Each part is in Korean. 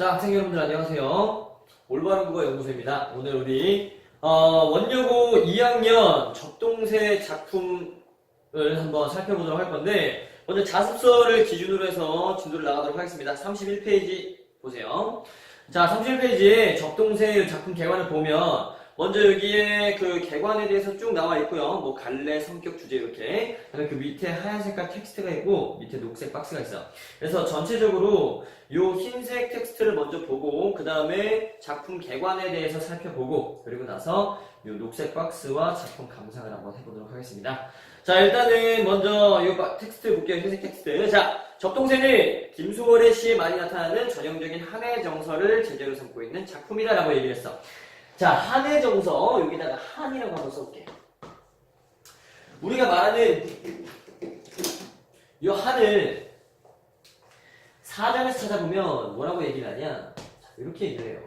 자, 학생 여러분들 안녕하세요. 올바른 국어 연구소입니다. 오늘 우리 어, 원여고 2학년 적동세 작품을 한번 살펴보도록 할 건데 먼저 자습서를 기준으로 해서 진도를 나가도록 하겠습니다. 31페이지 보세요. 자, 31페이지에 적동세 작품 개관을 보면 먼저 여기에 그 개관에 대해서 쭉 나와 있고요. 뭐 갈래, 성격, 주제 이렇게. 그 밑에 하얀 색깔 텍스트가 있고 밑에 녹색 박스가 있어요. 그래서 전체적으로 요 흰색 텍스트를 먼저 보고 그 다음에 작품 개관에 대해서 살펴보고 그리고 나서 요 녹색 박스와 작품 감상을 한번 해보도록 하겠습니다. 자 일단은 먼저 요 바- 텍스트 볼게요. 흰색 텍스트. 자 적동세는 김수월의 시에 많이 나타나는 전형적인 한해 정서를 제재로 삼고 있는 작품이다라고 얘기를 했어. 자 한해 정서 여기다가 한이라고 한번 써볼게. 우리가 말하는 요 한을 사전에서 찾아보면 뭐라고 얘기를 하냐? 자, 이렇게 얘기를 해요.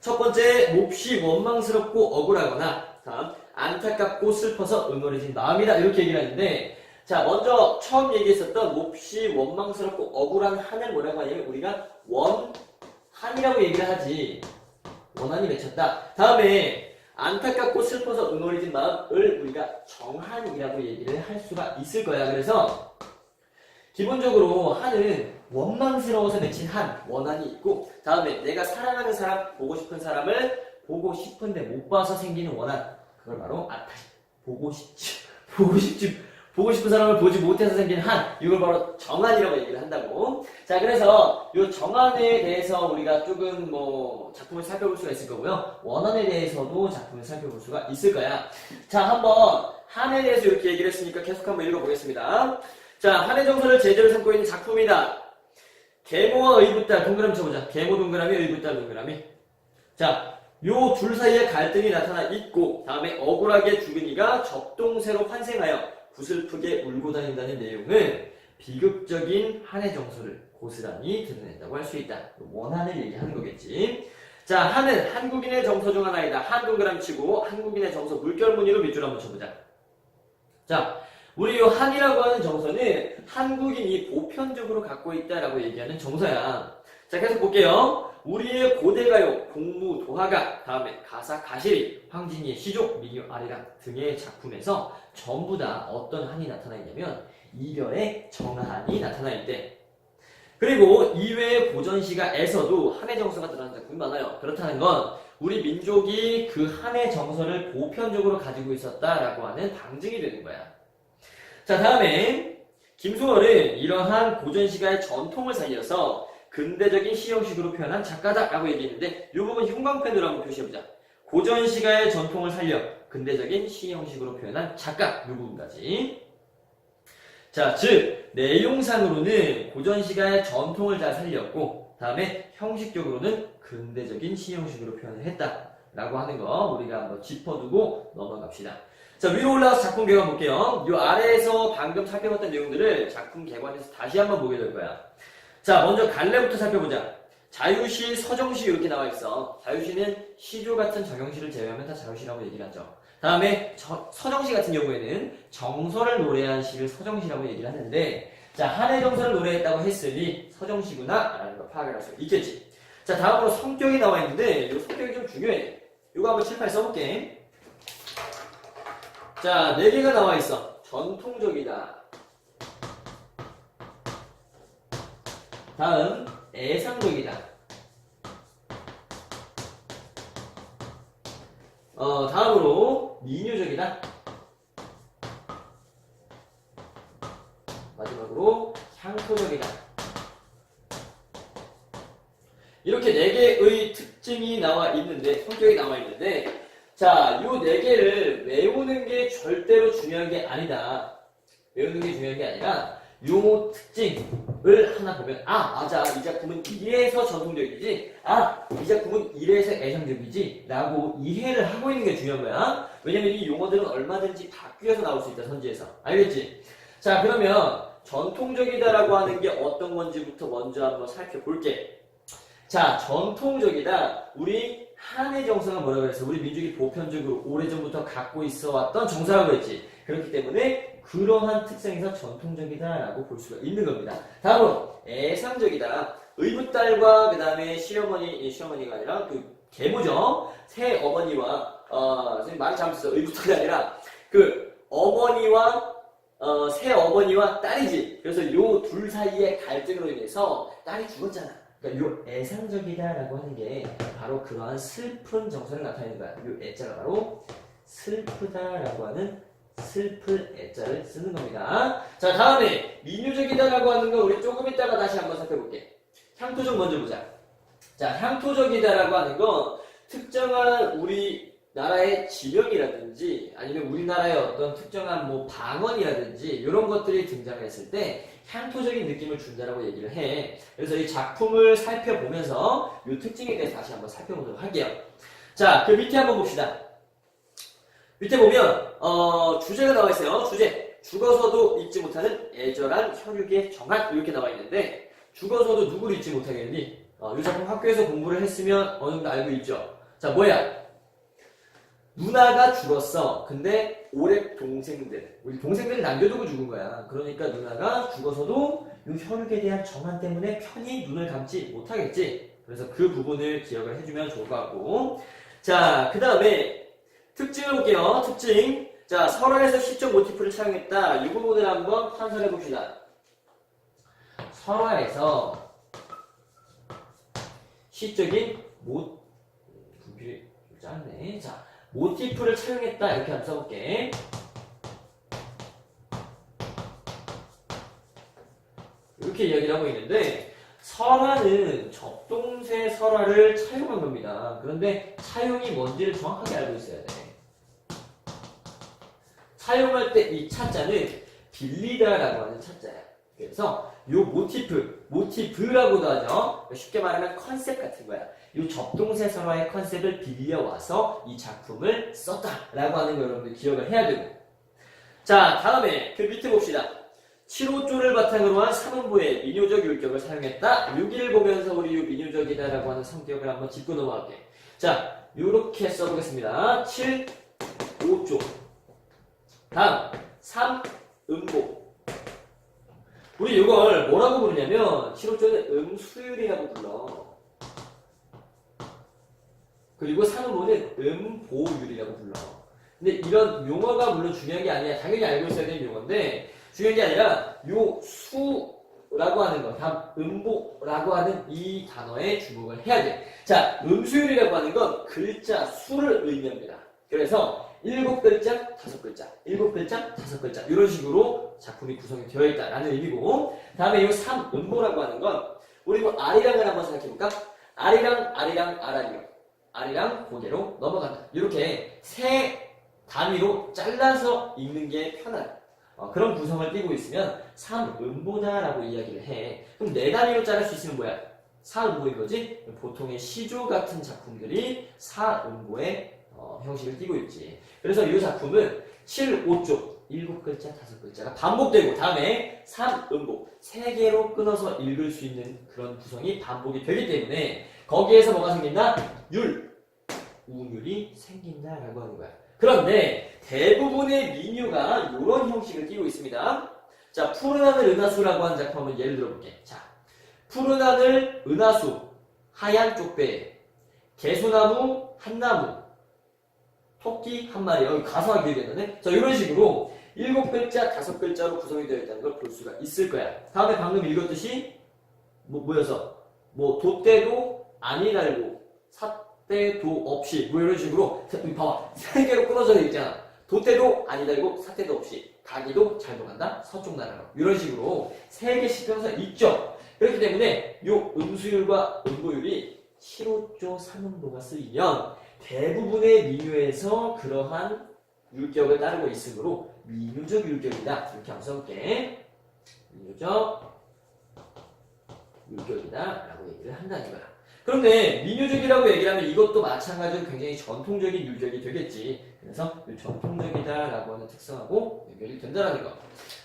첫 번째, 몹시 원망스럽고 억울하거나, 다음, 안타깝고 슬퍼서 응어리진 마음이다. 이렇게 얘기를 하는데, 자, 먼저 처음 얘기했었던 몹시 원망스럽고 억울한 한을 뭐라고 하냐면, 우리가 원한이라고 얘기를 하지. 원한이 맺혔다. 다음에, 안타깝고 슬퍼서 응어리진 마음을 우리가 정한이라고 얘기를 할 수가 있을 거야. 그래서, 기본적으로 한은 원망스러워서 맺힌 한, 원한이 있고, 다음에 내가 사랑하는 사람, 보고 싶은 사람을 보고 싶은데 못 봐서 생기는 원한. 그걸 바로, 아, 다시, 보고 싶지, 보고 싶지, 보고 싶은 사람을 보지 못해서 생긴 한, 이걸 바로 정한이라고 얘기를 한다고. 자, 그래서 이 정한에 대해서 우리가 조금 뭐, 작품을 살펴볼 수가 있을 거고요. 원한에 대해서도 작품을 살펴볼 수가 있을 거야. 자, 한번 한에 대해서 이렇게 얘기를 했으니까 계속 한번 읽어보겠습니다. 자, 한해 정서를 제재로 삼고 있는 작품이다. 계모와 의붓달 동그라미 쳐보자. 계모 동그라미, 의붓달 동그라미. 자, 요 둘 사이에 갈등이 나타나 있고, 다음에 억울하게 죽은 이가 적동세로 환생하여 구슬프게 울고 다닌다는 내용은 비극적인 한해 정서를 고스란히 드러낸다고 할 수 있다. 원한을 얘기하는 거겠지. 자, 한은 한국인의 정서 중 하나이다. 한 동그라미 치고 한국인의 정서 물결 무늬로 밑줄 한번 쳐보자. 자, 우리 이 한이라고 하는 정서는 한국인이 보편적으로 갖고 있다라고 얘기하는 정서야. 자, 계속 볼게요. 우리의 고대가요, 공무, 도화가, 다음에 가사, 가시리, 황진이의 시족, 미녀, 아리랑 등의 작품에서 전부 다 어떤 한이 나타나 있냐면 이별의 정한이 나타나 있대. 그리고 이외의 고전시가에서도 한의 정서가 드러나는 작품이 많아요. 그렇다는 건 우리 민족이 그 한의 정서를 보편적으로 가지고 있었다라고 하는 방증이 되는 거야. 자, 다음에 김수월은 이러한 고전시가의 전통을 살려서 근대적인 시형식으로 표현한 작가다라고 얘기했는데 이 부분 형광펜으로 한번 표시해보자. 고전 시가의 전통을 살려 근대적인 시형식으로 표현한 작가 이 부분까지. 자, 즉 내용상으로는 고전 시가의 전통을 잘 살렸고 다음에 형식적으로는 근대적인 시형식으로 표현을 했다라고 하는 거 우리가 한번 짚어두고 넘어갑시다. 자, 위로 올라가서 작품 개관 볼게요. 이 아래에서 방금 살펴봤던 내용들을 작품 개관에서 다시 한번 보게 될 거야. 자, 먼저 갈래부터 살펴보자. 자유시, 서정시 이렇게 나와 있어. 자유시는 시조 같은 정형시를 제외하면 다 자유시라고 얘기를 하죠. 다음에 저- 서정시 같은 경우에는 정서를 노래한 시를 서정시라고 얘기를 하는데 자, 한해 정서를 노래했다고 했으니 서정시구나 라는 걸 파악을 할 수 있겠지. 자, 다음으로 성격이 나와 있는데 이 성격이 좀 중요해. 이거 한번 칠판에 써볼게. 자, 네 개가 나와 있어. 전통적이다. 다음, 애상적이다. 어, 다음으로, 미뉴적이다. 마지막으로, 향토적이다. 이렇게 네 개의 특징이 나와 있는데, 성격이 나와 있는데, 자, 요 네 개를 외우는 게 절대로 중요한 게 아니다. 외우는 게 중요한 게 아니라, 요 특징을 하나 보면, 아, 맞아. 이 작품은 이래서 전통적이지. 아, 이 작품은 이래서 애상적이지. 라고 이해를 하고 있는 게 중요한 거야. 왜냐면 이 용어들은 얼마든지 바뀌어서 나올 수 있다, 선지에서. 알겠지? 자, 그러면 전통적이다라고 하는 게 어떤 건지부터 먼저 한번 살펴볼게. 자, 전통적이다. 우리 한의 정서가 뭐라고 그랬어? 우리 민족이 보편적으로 오래전부터 갖고 있어 왔던 정서라고 했지. 그렇기 때문에 그러한 특성에서 전통적이다라고 볼 수가 있는 겁니다. 다음으로 애상적이다. 의붓딸과 그 다음에 시어머니, 이 시어머니가 아니라 그 계모죠. 새 어머니와, 어, 선생님 말이 잘못했어. 의붓딸이 아니라 그 어머니와 어, 새 어머니와 딸이지. 그래서 요 둘 사이의 갈등으로 인해서 딸이 죽었잖아. 그러니까 요 애상적이다라고 하는 게 바로 그러한 슬픈 정서를 나타내는 거야. 요 애자가 바로 슬프다라고 하는 슬플 애자를 쓰는 겁니다. 자, 다음에 민유적이다라고 하는 거 우리 조금 이따가 다시 한번 살펴볼게. 향토적 먼저 보자. 자, 향토적이다라고 하는 건 특정한 우리 나라의 지명이라든지 아니면 우리나라의 어떤 특정한 뭐 방언이라든지 이런 것들이 등장했을 때 향토적인 느낌을 준다라고 얘기를 해. 그래서 이 작품을 살펴보면서 이 특징에 대해서 다시 한번 살펴보도록 할게요. 자, 그 밑에 한번 봅시다. 밑에 보면 어, 주제가 나와 있어요. 주제. 죽어서도 잊지 못하는 애절한 혈육의 정한 이렇게 나와 있는데 죽어서도 누구를 잊지 못하겠니? 어, 이 작품 학교에서 공부를 했으면 어느 정도 알고 있죠. 자, 뭐야? 누나가 죽었어. 근데 오랩 동생들, 우리 동생들이 남겨두고 죽은 거야. 그러니까 누나가 죽어서도 이 혈육에 대한 정한 때문에 편히 눈을 감지 못하겠지. 그래서 그 부분을 기억을 해주면 좋을 것 같고. 자, 그 다음에 특징을 볼게요. 특징. 자, 설화에서 시적 모티프를 사용했다. 이 부분을 한번 판단해 봅시다. 설화에서 시적인 모, 분필이 좀 짧네. 자, 모티프를 차용했다. 이렇게 한번 써볼게. 이렇게 이야기를 하고 있는데, 설화는 접동세 설화를 차용한 겁니다. 그런데 차용이 뭔지를 정확하게 알고 있어야 돼. 차용할 때 이 차자는 빌리다라고 하는 차자야. 그래서 요 모티프, 모티프라고도 하죠. 쉽게 말하면 컨셉 같은 거야. 이 접동세 설화의 컨셉을 빌려와서 이 작품을 썼다라고 하는 거 여러분들 기억을 해야 되고. 자, 다음에 그 밑에 봅시다. 7호조를 바탕으로 한 삼음보의 민요적 율격을 사용했다. 여기를 보면서 우리 이 민요적이다라고 하는 성격을 한번 짚고 넘어갈게. 자, 요렇게 써보겠습니다. 7, 5조. 다음, 3, 음보. 우리 이걸 뭐라고 부르냐면 7호조는 음수율이라고 불러. 그리고 3음보는 음보율이라고 불러. 근데 이런 용어가 물론 중요한 게 아니야. 당연히 알고 있어야 되는 용어인데 중요한 게 아니라 요 수라고 하는 거, 다음 음보라고 하는 이 단어에 주목을 해야 돼. 자, 음수율이라고 하는 건 글자 수를 의미합니다. 그래서 일곱 글자, 다섯 글자, 일곱 글자, 다섯 글자 이런 식으로 작품이 구성이 되어 있다라는 의미고 다음에 이 3 음보라고 하는 건 우리 뭐 아리랑을 한번 생각해 볼까? 아리랑, 아리랑, 아라리랑 아리랑 고개로 넘어간다. 이렇게 세 단위로 잘라서 읽는 게 편한 어, 그런 구성을 띠고 있으면 3 음보다라고 이야기를 해. 그럼 네 단위로 자를 수 있으면 뭐야? 4음보인 거지? 보통의 시조 같은 작품들이 4음보의 어, 형식을 띠고 있지. 그래서 이 작품은 7, 5쪽, 7글자, 5글자가 반복되고 다음에 3음보, 3개로 끊어서 읽을 수 있는 그런 구성이 반복이 되기 때문에 거기에서 뭐가 생긴다? 율, 우율이 생긴다라고 하는 거야. 그런데 대부분의 민요가 이런 형식을 띠고 있습니다. 자, 푸른 하늘 은하수라고 하는 작품 한번 예를 들어볼게. 자, 푸른 하늘 은하수, 하얀 쪽배, 개수나무, 한나무, 토끼 한 마리. 여기 가사가 기억이 자, 이런 식으로 일곱 글자, 다섯 글자로 구성이 되어 있다는 걸 볼 수가 있을 거야. 다음에 방금 읽었듯이 뭐 뭐여서 뭐 돛대도 아니 달고 삿대도 없이 뭐 이런 식으로 봐봐 세 개로 끊어져 있잖아. 돛대도 아니 달고 삿대도 없이 가기도 잘 도간다 서쪽 나라로 이런 식으로 세 개씩 끊어서 있죠. 그렇기 때문에 요 음수율과 음보율이 7호조 3음보가 쓰이면 대부분의 민요에서 그러한 율격을 따르고 있으므로 민요적 율격이다. 이렇게 한번 써볼게. 민요적 율격이다. 라고 얘기를 한다는 거야. 그런데 민요적이라고 얘기 하면 이것도 마찬가지로 굉장히 전통적인 율격이 되겠지. 그래서 이 전통적이다. 라고 하는 특성하고 연결이 된다는 거.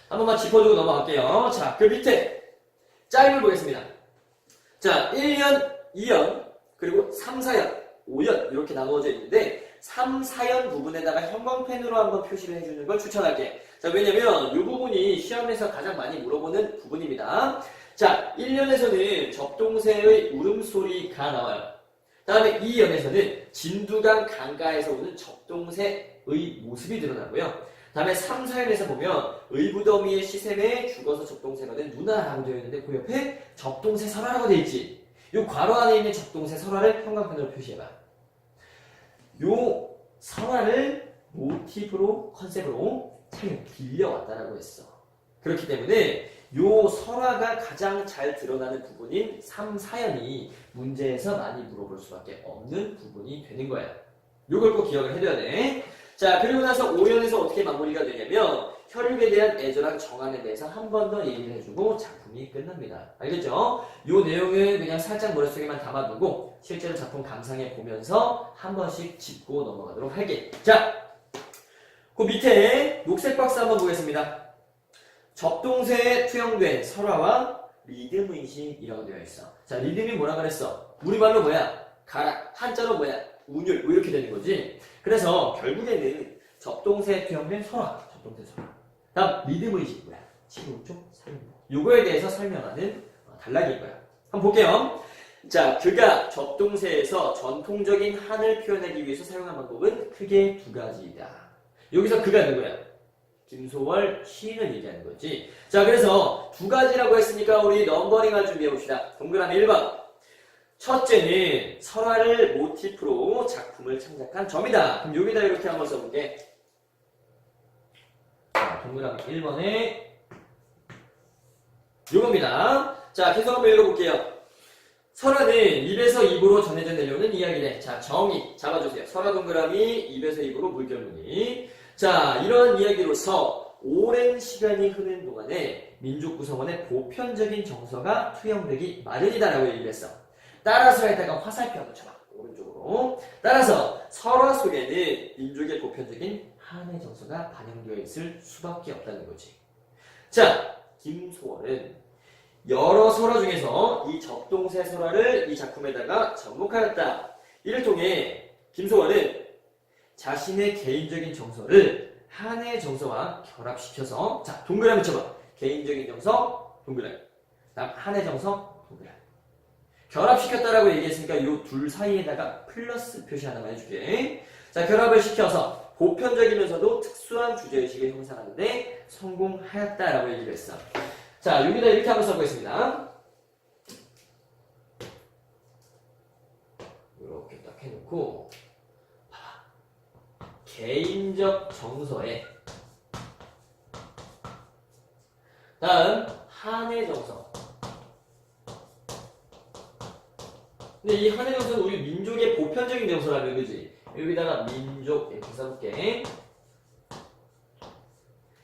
한 번만 짚어주고 넘어갈게요. 자, 그 밑에 짜임을 보겠습니다. 자, 1년, 2년, 그리고 3, 4년, 5년 이렇게 나누어져 있는데 3, 4연 부분에다가 형광펜으로 한번 표시를 해주는 걸 추천할게. 자, 왜냐면 이 부분이 시험에서 가장 많이 물어보는 부분입니다. 자, 1년에서는 접동새의 울음소리가 나와요. 다음에 2연에서는 진두강 강가에서 오는 접동새의 모습이 드러나고요. 다음에 3, 4연에서 보면 의부더미의 시샘에 죽어서 접동새가 된 누나라고 되어 있는데 그 옆에 접동새 설화라고 되어 있지. 요 괄호 안에 있는 접동새 설화를 형광펜으로 표시해봐. 요 설화를 모티브로 컨셉으로 잘 빌려왔다라고 했어. 그렇기 때문에 요 설화가 가장 잘 드러나는 부분인 3, 4연이 문제에서 많이 물어볼 수밖에 없는 부분이 되는 거야. 요걸 꼭 기억을 해둬야 돼. 자, 그리고 나서 5연에서 어떻게 마무리가 되냐면 혈육에 대한 애절한 정안에 대해서 한 번 더 얘기를 해주고 작품이 끝납니다. 알겠죠? 요 내용은 그냥 살짝 머릿속에만 담아두고 실제로 작품 감상해 보면서 한 번씩 짚고 넘어가도록 할게. 자, 그 밑에 녹색 박스 한번 보겠습니다. 접동새에 투영된 설화와 리듬 의식이라고 되어 있어. 자, 리듬이 뭐라 그랬어? 우리말로 뭐야? 가락. 한자로 뭐야? 운율. 뭐 이렇게 되는 거지. 그래서 결국에는 접동새에 투영된 설화. 접동새 설화. 다음 리듬 의식 뭐야? 치우쪽 설명. 요거에 대해서 설명하는 어, 단락일 거야. 한번 볼게요. 자, 그가 접동새에서 전통적인 한을 표현하기 위해서 사용한 방법은 크게 두 가지이다. 여기서 그가 누구야? 김소월 시인을 얘기하는 거지. 자, 그래서 두 가지라고 했으니까 우리 넘버링을 준비해 봅시다. 동그라미 1번. 첫째는 설화를 모티프로 작품을 창작한 점이다. 그럼 여기다 이렇게 한번 써볼게. 자, 동그라미 1번에 요겁니다. 자, 계속 한번 읽어볼게요. 설화는 입에서 입으로 전해져 내려오는 이야기네. 자, 정의 잡아주세요. 설화 동그라미 입에서 입으로 물결무늬. 자, 이런 이야기로서 오랜 시간이 흐른 동안에 민족 구성원의 보편적인 정서가 투영되기 마련이다라고 얘기를 했어. 따라서 에다가 화살표를 쳐봐. 오른쪽으로. 따라서 설화 속에는 민족의 보편적인 한의 정서가 반영되어 있을 수밖에 없다는 거지. 자, 김소월은 여러 설화 중에서 이 접동새 설화를 이 작품에다가 접목하였다. 이를 통해 김소월은 자신의 개인적인 정서를 한의 정서와 결합시켜서 자 동그라미 쳐봐. 개인적인 정서 동그라미. 다음 한의 정서 동그라미. 결합시켰다라고 얘기했으니까 이 둘 사이에다가 플러스 표시 하나만 해줄게. 자 결합을 시켜서 보편적이면서도 특수한 주제의식을 형성하는데 성공하였다라고 얘기를 했어 자 여기다 이렇게 한번 써보겠습니다. 이렇게 딱 해놓고 개인적 정서에. 다음 한의 정서. 근데 이 한의 정서는 우리 민족의 보편적인 정서라면 그지? 여기다가 민족 이렇게 써볼게.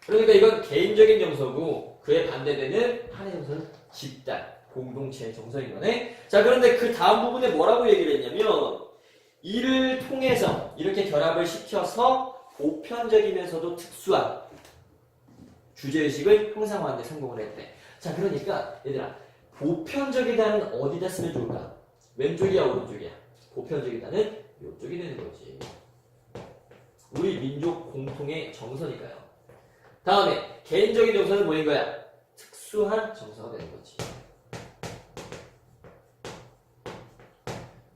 그러니까 이건 개인적인 정서고 그에 반대되는 한의 정서는 집단 공동체의 정서인 거네 자 그런데 그 다음 부분에 뭐라고 얘기를 했냐면 이를 통해서 이렇게 결합을 시켜서 보편적이면서도 특수한 주제의식을 형상화하는 데 성공을 했대. 자, 그러니까 얘들아, 보편적이다는 어디다 쓰면 좋을까? 왼쪽이야, 오른쪽이야? 보편적이다는 이쪽이 되는 거지. 우리 민족 공통의 정서니까요. 다음에 개인적인 정서는 뭐인 거야? 특수한 정서가 되는 거지.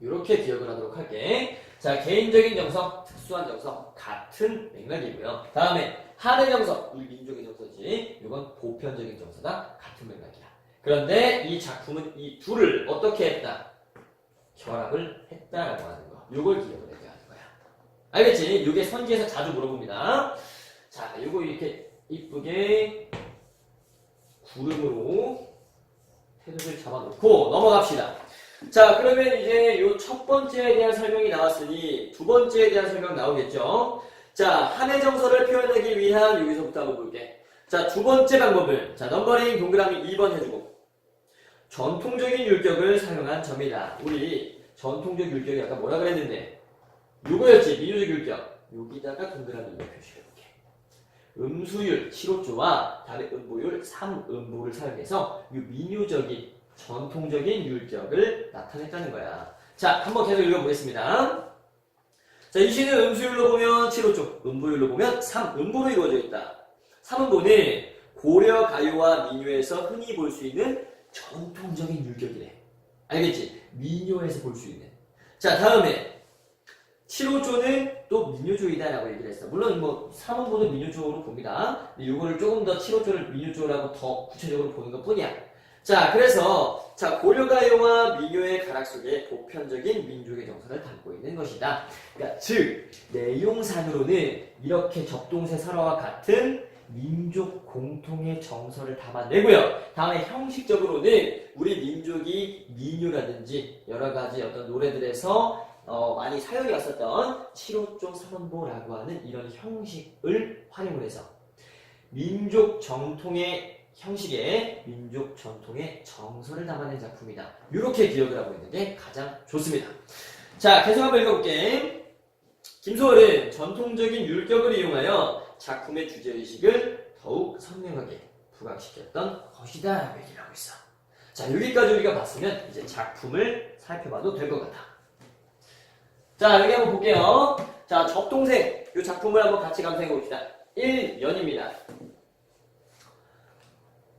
이렇게 기억을 하도록 할게. 자, 개인적인 정서, 특수한 정서 같은 맥락이고요. 다음에 한의 정서, 우리 민족의 정서지. 이건 보편적인 정서다. 같은 맥락이야. 그런데 이 작품은 이 둘을 어떻게 했다? 결합을 했다라고 하는 거. 이걸 기억을 해야 하는 거야. 알겠지? 이게 선지에서 자주 물어봅니다. 자, 이거 이렇게 이쁘게 구름으로 테두리를 잡아놓고 넘어갑시다. 자, 그러면 이제 요첫 번째에 대한 설명이 나왔으니 두 번째에 대한 설명 나오겠죠? 자, 한의 정서를 표현하기 위한 여기서부터 한번 볼게. 자, 두 번째 방법은 자, 넘버링 동그라미 2번 해주고 전통적인 율격을 사용한 점이다. 우리 전통적 율격이 아까 뭐라 그랬는데 요거였지, 민요적 율격. 여기다가 동그라미 2번 표시해볼게. 음수율 7호조와 다른 음보율 3음보를 사용해서 이 민요적인 전통적인 율격을 나타냈다는 거야. 자, 한번 계속 읽어보겠습니다. 자, 이 시는 음수율로 보면 7호조, 음보율로 보면 3음보로 이루어져 있다. 3음보는 고려 가요와 민요에서 흔히 볼 수 있는 전통적인 율격이래. 알겠지? 민요에서 볼 수 있는. 자, 다음에 7호조는 또 민요조이다라고 얘기를 했어. 물론 뭐 3음보도 민요조로 봅니다. 요거를 조금 더 7호조를 민요조라고 더 구체적으로 보는 것 뿐이야. 자, 그래서 자 고려가요와 민요의 가락 속에 보편적인 민족의 정서를 담고 있는 것이다. 그러니까 즉 내용상으로는 이렇게 접동세 설화와 같은 민족 공통의 정서를 담아내고요. 다음에 형식적으로는 우리 민족이 민요라든지 여러 가지 어떤 노래들에서 어, 많이 사용해 왔었던 7호종 3원보라고 하는 이런 형식을 활용을 해서 민족 정통의 형식의 민족 전통의 정서를 담아낸 작품이다. 이렇게 기억을 하고 있는 게 가장 좋습니다. 자, 계속 한번 읽어볼게. 김소월은 전통적인 율격을 이용하여 작품의 주제의식을 더욱 선명하게 부각시켰던 것이다. 라고 얘기를 하고 있어. 자, 여기까지 우리가 봤으면 이제 작품을 살펴봐도 될 것 같아. 자, 여기 한번 볼게요. 자, 접동생. 이 작품을 한번 같이 감상해 봅시다. 1연입니다.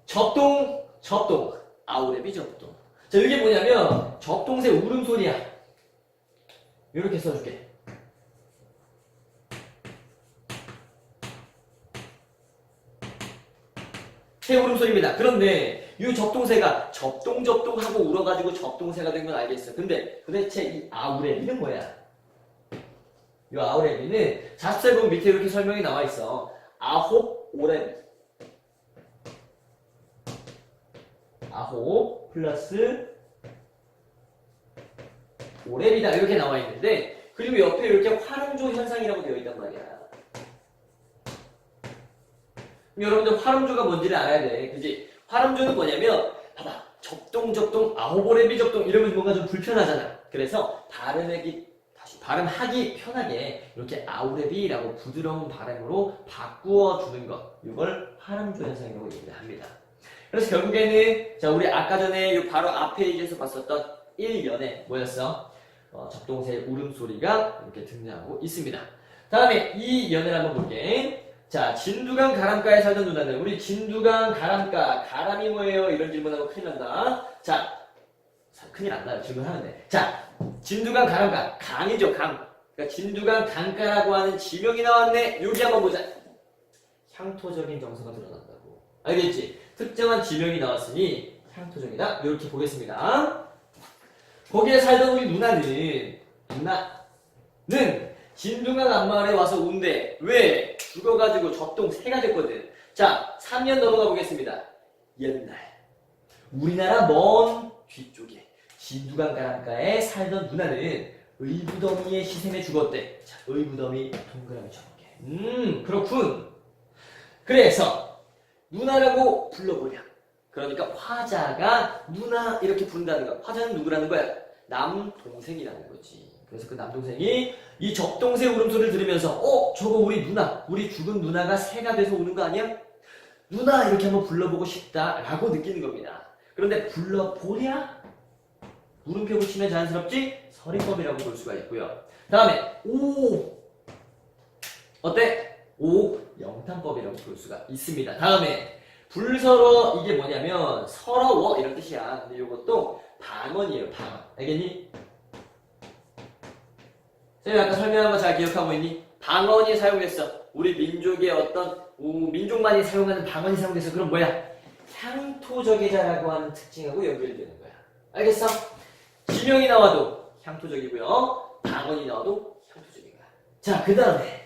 접동, 접동. 아우랩이 접동. 자, 이게 뭐냐면, 접동새 울음소리야. 이렇게 써줄게. 새 울음소리입니다. 그런데, 이 접동새가 접동, 접동하고 울어가지고 접동새가 된 건 알겠어. 근데 도대체 이 아우랩이는 뭐야? 이 자습세 보면 밑에 이렇게 설명이 나와 있어. 아홉 오랩. 아홉 플러스 오랩이다 이렇게 나와 있는데 그리고 옆에 이렇게 활음조 현상이라고 되어 있단 말이야. 여러분들 활음조가 뭔지를 알아야 돼. 그지? 활음조는 뭐냐면 봐봐 접동 접동 아홉 오랩이 접동 이러면 뭔가 좀 불편하잖아. 그래서 다시 발음하기 편하게 이렇게 아우랩이라고 부드러운 발음으로 바꾸어 주는 것 이걸 활음조 현상이라고 얘기를 합니다. 그래서 결국에는 자 우리 아까 전에 요 바로 앞에 얘기해서 봤었던 1연에 뭐였어? 어, 접동새 울음소리가 이렇게 등장하고 있습니다. 다음에 이 연을 한번 볼게. 자 진두강 가람가에 살던 누나는 우리 진두강 가람가 가람이 뭐예요? 이런 질문하면 큰일 난다. 자 자, 큰일 안 나요. 질문하면 돼. 자 진두강 가람가 강이죠 강. 그러니까 진두강 강가라고 하는 지명이 나왔네. 여기 한번 보자. 향토적인 정서가 드러난다고. 알겠지? 특정한 지명이 나왔으니 향토적이다. 이렇게 보겠습니다. 거기에 살던 우리 누나는 누나는 진둥강 앞마을에 와서 운대. 왜? 죽어가지고 접동 새가 됐거든. 자, 3년 넘어가 보겠습니다. 옛날 우리나라 먼 뒤쪽에 진두강 가람가에 살던 누나는 의부더미의 시샘에 죽었대. 자, 의부더미 동그라미 쳐볼게. 음, 그렇군. 그래서 누나라고 불러보냐. 그러니까 화자가 누나 이렇게 부른다는 거야. 화자는 누구라는 거야? 남동생이라는 거지. 그래서 그 남동생이 이 접동새 울음소리를 들으면서 어? 저거 우리 누나, 우리 죽은 누나가 새가 돼서 오는 거 아니야? 누나 이렇게 한번 불러보고 싶다라고 느끼는 겁니다. 그런데 불러보랴? 물음표 붙이면 자연스럽지? 서리법이라고 볼 수가 있고요. 다음에 오 어때? 오 영탄법이라고 볼 수가 있습니다. 다음에 불서러 이게 뭐냐면 서러워 이런 뜻이야. 근데 이것도 방언이에요. 방언. 알겠니? 쌤이 아까 설명한 거 잘 기억하고 있니? 방언이 사용됐어. 우리 민족의 어떤 우, 민족만이 사용하는 방언이 사용돼서 그럼 뭐야? 향토적이자라고 하는 특징하고 연결되는 거야. 알겠어? 지명이 나와도 향토적이고요. 방언이 나와도 향토적인 거야. 자, 그 다음에.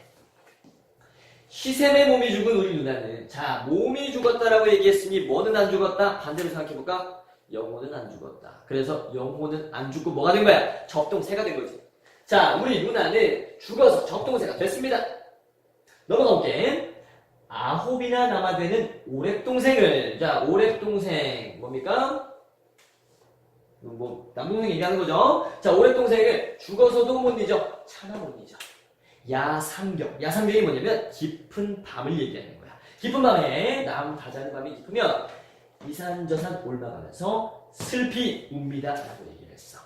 시샘의 몸이 죽은 우리 누나는 자 몸이 죽었다라고 얘기했으니 뭐는 안 죽었다? 반대로 생각해볼까? 영혼은 안 죽었다. 그래서 영혼은 안 죽고 뭐가 된 거야? 접동새가 된 거지. 자 우리 누나는 죽어서 접동새가 됐습니다. 넘어가 볼게. 아홉이나 남아되는 오랩동생을. 자 오랩동생 뭡니까 뭐 남동생 얘기하는 거죠 자 오랩동생을 죽어서도 못 잊어 차나 못 잊어 야상경. 야상경이 뭐냐면 깊은 밤을 얘기하는 거야. 깊은 밤에 남 다자는 밤이 깊으면 이산저산 올라가면서 슬피 웁니다. 라고 얘기를 했어.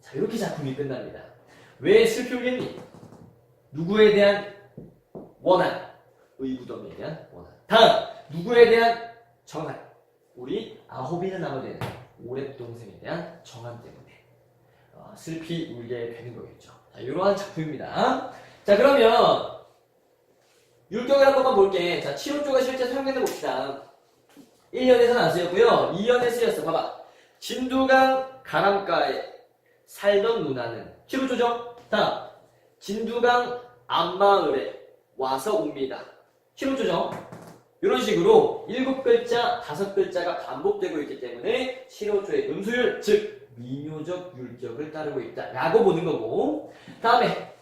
자, 이렇게 작품이 끝납니다. 왜 슬피 울겠니? 누구에 대한 원한. 의부덤에 대한 원한. 다음, 누구에 대한 정한. 우리 아홉이는 나눠 되는 오랫동생에 대한 정한 때문에 어, 슬피 울게 되는 거겠죠. 자, 이러한 작품입니다. 자, 그러면 율격을 한 번만 볼게. 자, 7호조가 실제 사용되는 봅시다. 1년에서는 안 쓰였고요. 2년에 쓰였어. 봐봐. 진두강 가람가에 살던 누나는 7호조죠? 다음. 진두강 앞마을에 와서 옵니다. 7호조죠? 이런 식으로 일곱 글자, 다섯 글자가 반복되고 있기 때문에 7호조의 음수율, 즉 미묘적 율격을 따르고 있다라고 보는 거고 다음에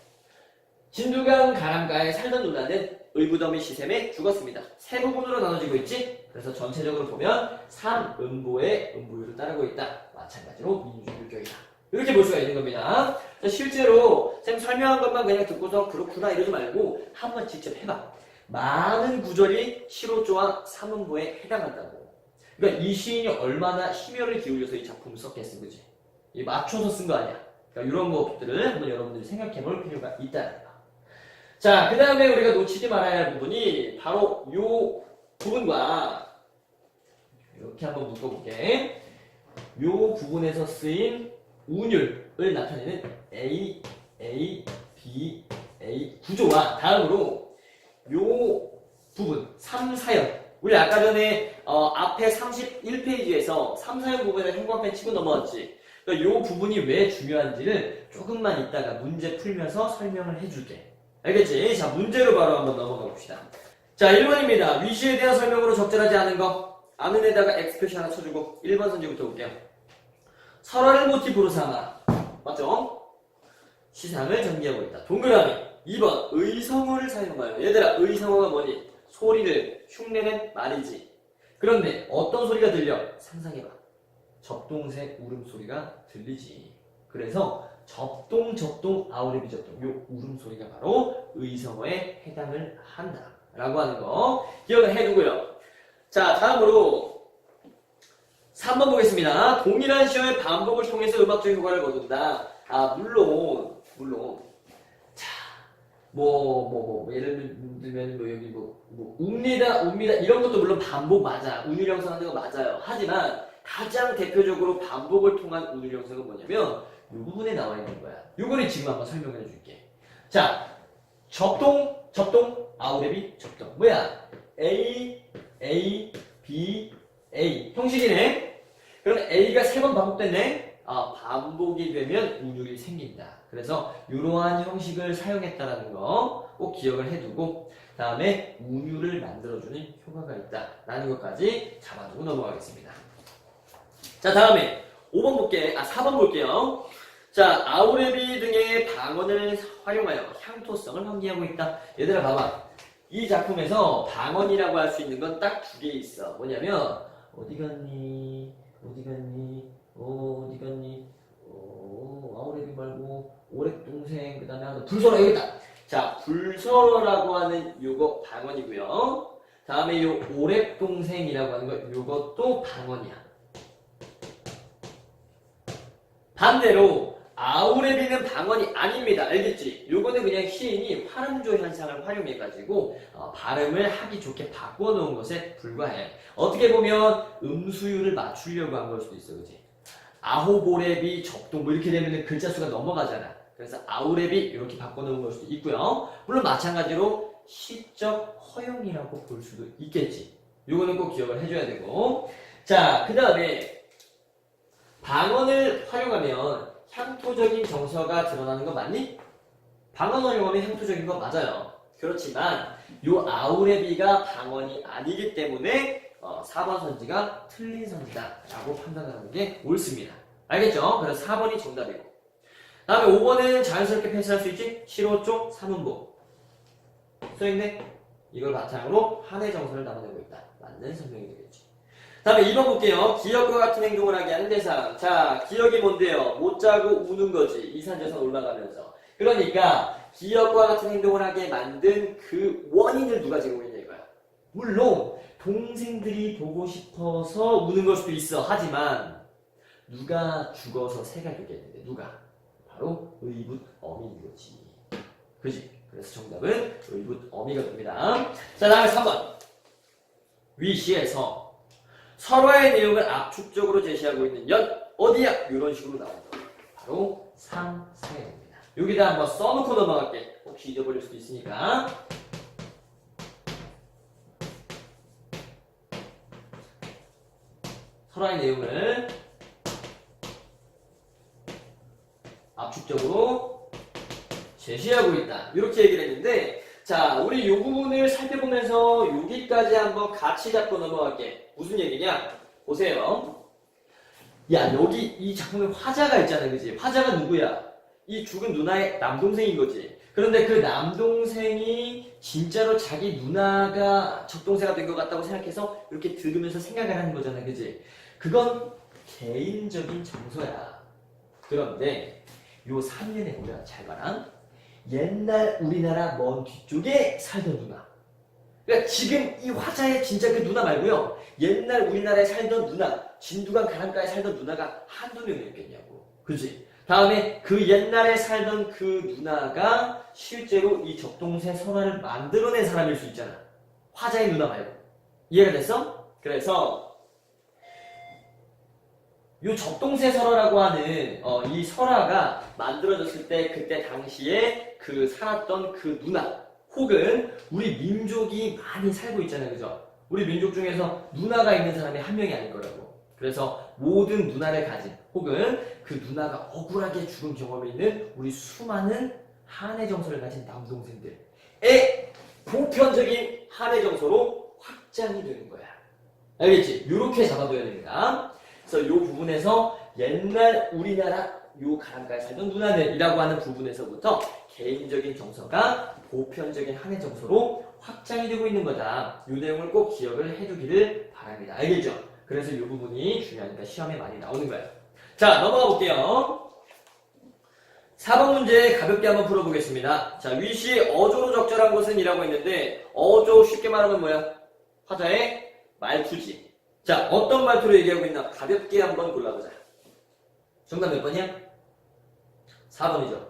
진두강 가람가에 살던 누나는 의부더미 시샘에 죽었습니다. 세 부분으로 나눠지고 있지? 그래서 전체적으로 보면 3음보의 음부율을 따르고 있다. 마찬가지로 민주적 율격이다. 이렇게 볼 수가 있는 겁니다. 자, 실제로 쌤 설명한 것만 그냥 듣고서 그렇구나 이러지 말고 한번 직접 해봐. 많은 구절이 실호조와 3음보에 해당한다고. 그러니까 이 시인이 얼마나 심혈을 기울여서 이 작품을 썼겠어, 그지? 이 맞춰서 쓴 거 아니야. 그러니까 이런 것들을 한번 여러분들이 생각해 볼 필요가 있다는 거. 자, 그 다음에 우리가 놓치지 말아야 할 부분이 바로 요 부분과 이렇게 한번 묶어볼게. 요 부분에서 쓰인 운율을 나타내는 A, A, B, A 구조와 다음으로 요 부분 3, 4연. 우리 아까 전에 어, 앞에 31페이지에서 3, 4연 부분에 행광펜 치고 넘어왔지. 그러니까 요 부분이 왜 중요한지를 조금만 이따가 문제 풀면서 설명을 해줄게. 알겠지? 자 문제로 바로 한번 넘어가 봅시다. 자 1번입니다. 위시에 대한 설명으로 적절하지 않은 거. 아는 에다가 X 표시 하나 쳐주고 1번 선지부터 볼게요. 설화를 모티브로 삼아. 맞죠? 시상을 전개하고 있다. 동그라미 2번 의성어를 사용하여 얘들아 의성어가 뭐니? 소리를 흉내낸 말이지. 그런데 어떤 소리가 들려? 상상해봐. 접동색 울음소리가 들리지. 그래서 접동 접동 아우레비 접동. 요 울음소리가 바로 의성어에 해당을 한다. 라고 하는 거. 기억을 해두고요. 자 다음으로 3번 보겠습니다. 동일한 시어의 반복을 통해서 음악적 효과를 거둔다. 아 물론 물론 뭐, 뭐, 뭐, 예를 들면, 뭐, 여기 뭐, 뭐, 웁니다, 웁니다, 이런 것도 물론 반복 맞아. 운율 형성하는 거 맞아요. 하지만, 가장 대표적으로 반복을 통한 운율 형성은 뭐냐면, 이 부분에 나와 있는 거야. 요거를 지금 한번 설명을 해줄게. 자, 접동, 접동, 아우레비, 접동. 뭐야? A, A, B, A. 형식이네? 그럼 A가 세 번 반복됐네? 아, 반복이 되면 운율이 생긴다. 그래서 이러한 형식을 사용했다라는 거 꼭 기억을 해두고 다음에 운율을 만들어주는 효과가 있다라는 것까지 잡아두고 넘어가겠습니다. 자 다음에 5번 볼게, 아 4번 볼게요. 자 아우레비 등의 방언을 활용하여 향토성을 환기하고 있다. 얘들아 봐봐. 이 작품에서 방언이라고 할 수 있는 건 딱 두 개 있어. 뭐냐면 어디 갔니? 어디 갔니? 어, 어디 갔니? 어, 아우레비 말고 오랫동생 그 다음에 하나 불서러 여기 있다. 자 불서러라고 하는 요거 방언이고요. 다음에 요 오랫동생이라고 하는 거 요것도 방언이야. 반대로 아우레비는 방언이 아닙니다. 알겠지? 요거는 그냥 시인이 활음조 현상을 활용해 가지고 어, 발음을 하기 좋게 바꿔 놓은 것에 불과해. 어떻게 보면 음수율을 맞추려고 한 걸 수도 있어 그지? 아호보레비 접동 뭐 이렇게 되면 글자 수가 넘어가잖아. 그래서 아우레비 이렇게 바꿔놓은 걸 수도 있고요. 물론 마찬가지로 시적 허용이라고 볼 수도 있겠지. 요거는 꼭 기억을 해줘야 되고. 자, 그 다음에 방언을 활용하면 향토적인 정서가 드러나는 거 맞니? 방언 활용하면 향토적인 거 맞아요. 그렇지만 요 아우레비가 방언이 아니기 때문에 어, 4번 선지가 틀린 선지다 라고 판단하는 게 옳습니다. 알겠죠? 그래서 4번이 정답이고. 다음에 5번은 자연스럽게 패스할 수 있지? 7호 쪽 3음보. 써있네? 이걸 바탕으로 한해 정서를 담아내고 있다. 맞는 설명이 되겠지. 다음에 2번 볼게요. 기억과 같은 행동을 하게 하는 대상. 자, 기억이 뭔데요? 못 자고 우는 거지. 이산저산 올라가면서. 그러니까 기억과 같은 행동을 하게 만든 그 원인을 누가 제공했냐 이거야. 물론 동생들이 보고 싶어서 우는 걸 수도 있어. 하지만 누가 죽어서 새가 되겠는데 누가? 바로 의붓 어민인 거지. 그지? 그래서 정답은 의붓 어미가 됩니다. 자, 다음에 3번. 위시에서 서로의 내용을 압축적으로 제시하고 있는 연 어디야? 이런 식으로 나온다. 바로 3, 4입니다. 여기다 한번 써놓고 넘어갈게. 혹시 잊어버릴 수도 있으니까. 서로의 내용을 압축적으로 제시하고 있다. 이렇게 얘기를 했는데, 자, 우리 이 부분을 살펴보면서 여기까지 한번 같이 잡고 넘어갈게. 무슨 얘기냐? 보세요. 야, 여기 이 작품에 화자가 있잖아, 그지? 화자가 누구야? 이 죽은 누나의 남동생인 거지. 그런데 그 남동생이 진짜로 자기 누나가 적동생가 된것 같다고 생각해서 이렇게 들으면서 생각을 하는 거잖아, 그지? 그건 개인적인 정서야. 그런데 요 3년에 보면 잘 봐라. 옛날 우리나라 먼 뒤쪽에 살던 누나. 그러니까 지금 이 화자의 진짜 그 누나 말고요. 옛날 우리나라에 살던 누나, 진두강 가랑가에 살던 누나가 한두 명이었겠냐고. 그지? 다음에 그 옛날에 살던 그 누나가 실제로 이 적동생 설화를 만들어낸 사람일 수 있잖아. 화자의 누나 말고. 이해가 됐어? 그래서 이 적동세 설화라고 하는 어, 이 설화가 만들어졌을 때 그때 당시에 그 살았던 그 누나 혹은 우리 민족이 많이 살고 있잖아요, 그죠? 우리 민족 중에서 누나가 있는 사람이 한 명이 아닐 거라고. 그래서 모든 누나를 가진 혹은 그 누나가 억울하게 죽은 경험이 있는 우리 수많은 한해 정서를 가진 남동생들의 보편적인 한해 정서로 확장이 되는 거야. 알겠지? 이렇게 잡아둬야 됩니다. 그래서 이 부분에서 옛날 우리나라 요 가랑가에 살던 누나들이라고 하는 부분에서부터 개인적인 정서가 보편적인 한해 정서로 확장이 되고 있는 거다. 이 내용을 꼭 기억을 해두기를 바랍니다. 알겠죠? 그래서 이 부분이 중요하니까 시험에 많이 나오는 거예요. 자, 넘어가 볼게요. 4번 문제 가볍게 한번 풀어보겠습니다. 자, 위시 어조로 적절한 것은 이라고 했는데, 어조 쉽게 말하면 뭐야? 화자의 말투지. 자, 어떤 말투로 얘기하고 있나? 가볍게 한번 골라보자. 정답 몇 번이야? 4번이죠.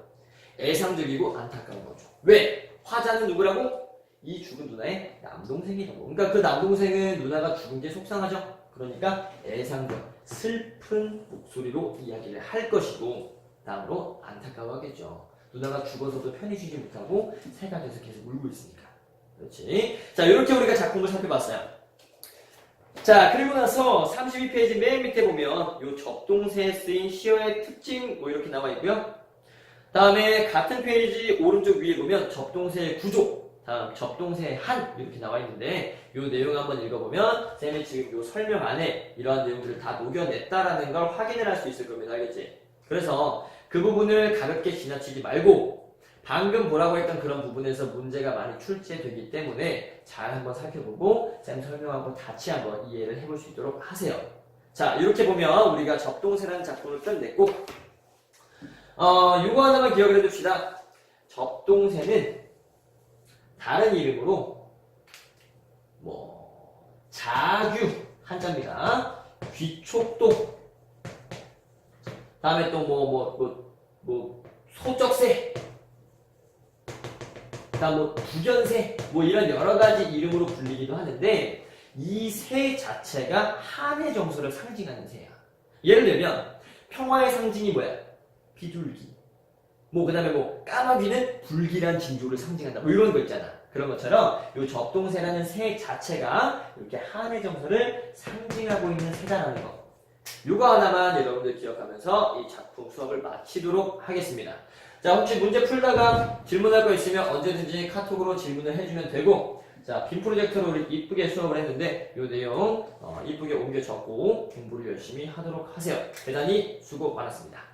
애상적이고 안타까운 거죠. 왜? 화자는 누구라고? 이 죽은 누나의 남동생이라고. 그러니까 그 남동생은 누나가 죽은 게 속상하죠. 그러니까 애상적, 슬픈 목소리로 이야기를 할 것이고, 다음으로 안타까워하겠죠. 누나가 죽어서도 편히 쉬지 못하고 새가 돼서 계속 울고 있으니까. 그렇지. 자, 이렇게 우리가 작품을 살펴봤어요. 자, 그리고 나서 32페이지 맨 밑에 보면 요 접동사에 쓰인 시어의 특징 뭐 이렇게 나와 있고요. 다음에 같은 페이지 오른쪽 위에 보면 접동사의 구조, 다음 접동사의 한 이렇게 나와 있는데 요 내용 한번 읽어보면 쌤이 지금 요 설명 안에 이러한 내용들을 다 녹여냈다라는 걸 확인을 할 수 있을 겁니다. 알겠지? 그래서 그 부분을 가볍게 지나치지 말고 방금 뭐라고 했던 그런 부분에서 문제가 많이 출제되기 때문에 잘 한번 살펴보고 쌤 설명하고 같이 한번 이해를 해볼 수 있도록 하세요. 자, 이렇게 보면 우리가 접동세라는 작품을 끝냈고 어, 이거 하나만 기억을 해둡시다. 접동세는 다른 이름으로 뭐 자규 한자입니다. 귀촉도 다음에 또 뭐 뭐 뭐뭐 소적세 그다음 뭐 부견세 뭐 이런 여러 가지 이름으로 불리기도 하는데 이새 자체가 한의 정서를 상징하는 새야. 예를 들면 평화의 상징이 뭐야? 비둘기. 뭐 그다음에 뭐 까마귀는 불길한 징조를 상징한다. 뭐 이런 거 있잖아. 그런 것처럼 이 접동새라는 새 자체가 이렇게 한의 정서를 상징하고 있는 새다라는 거. 이거 하나만 여러분들 기억하면서 이 작품 수업을 마치도록 하겠습니다. 자, 혹시 문제 풀다가 질문할 거 있으면 언제든지 카톡으로 질문을 해주면 되고, 자, 빔 프로젝터로 우리 이쁘게 수업을 했는데, 이 내용, 어, 이쁘게 옮겨 적고 공부를 열심히 하도록 하세요. 대단히 수고 많았습니다.